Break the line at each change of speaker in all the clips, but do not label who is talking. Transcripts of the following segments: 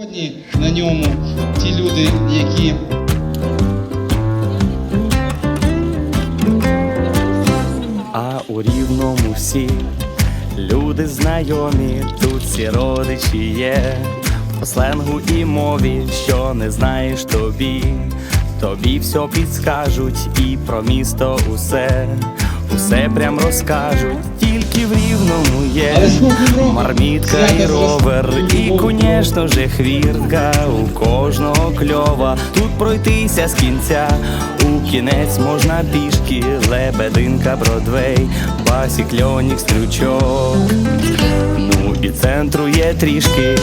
Сьогодні на ньому ті люди, які
А у рівному всі люди знайомі, тут всі родичі є. По сленгу і мові, що не знаєш тобі, тобі все підскажуть і про місто усе, усе прям розкажуть, тільки в рівному є.
З Кубком року
Мармітка і ровер, і, конечно же, хвіртка у кожного кльова. Тут пройтися з кінця, у кінець можна пішки, лебединка, бродвей, басік, льонік, стрючок. Ну і центру є трішки.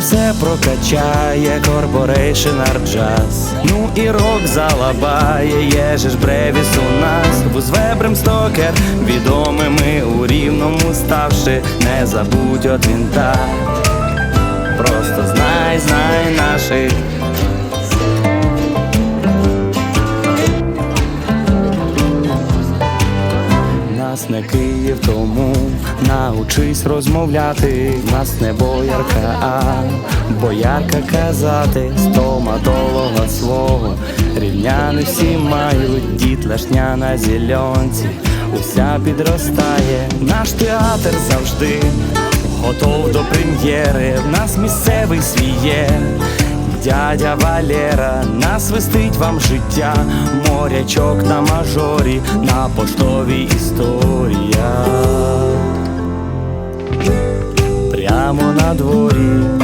Все прокачає корпорейшн Jazz Ну і рок залабає, є бревіс у нас. Бузвебрем стокер, відомими у рівному ставши, не забудь от вінта. Просто знай, знай наших. Нас не Київ, тому научись розмовляти. Нас не боярка, а боярка казати стоматолога свого. Рівняни всі мають дітлашня на зеленці. Уся підростає, наш театр завжди готов до прем'єри. В нас місцевий свій є. Дядя Валера насвистить вам життя, морячок на мажорі, на поштовій історія. Прямо на дворі